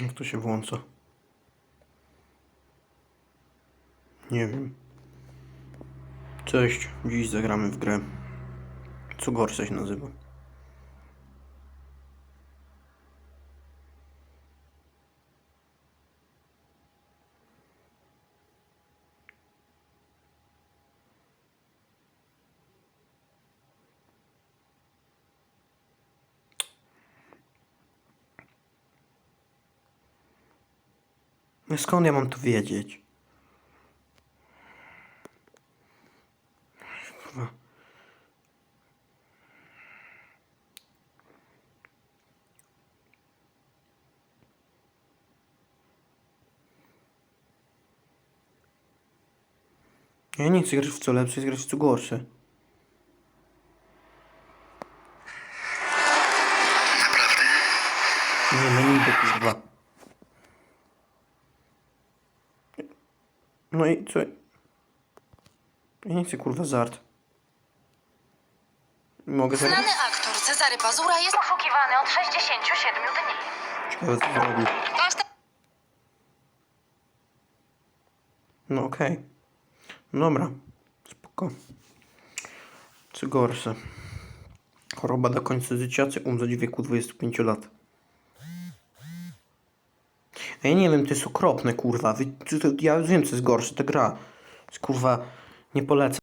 Jak to się włącza? Nie wiem. Cześć, dziś zagramy w grę. Co gorsza się nazywa. Skąd ja mam to wiedzieć? Kurwa. Ja nie chcę grać w co lepsze, chcę grać w co gorsze. Naprawdę? Nie, no niby kurwa. No i co? Ja nie chcę kurwa żart. Mogę zagrać? Znany aktor Cezary Pazura jest poszukiwany od 67 dni. Ciekawe co zrobił. No okej. Dobra. Spoko. Co gorsze. Choroba do końca życia, czy umrzeć w wieku 25 lat. A ja nie wiem, to jest okropne, kurwa. Wy, to, ja wiem, co jest gorsze, ta gra. Kurwa, nie polecam.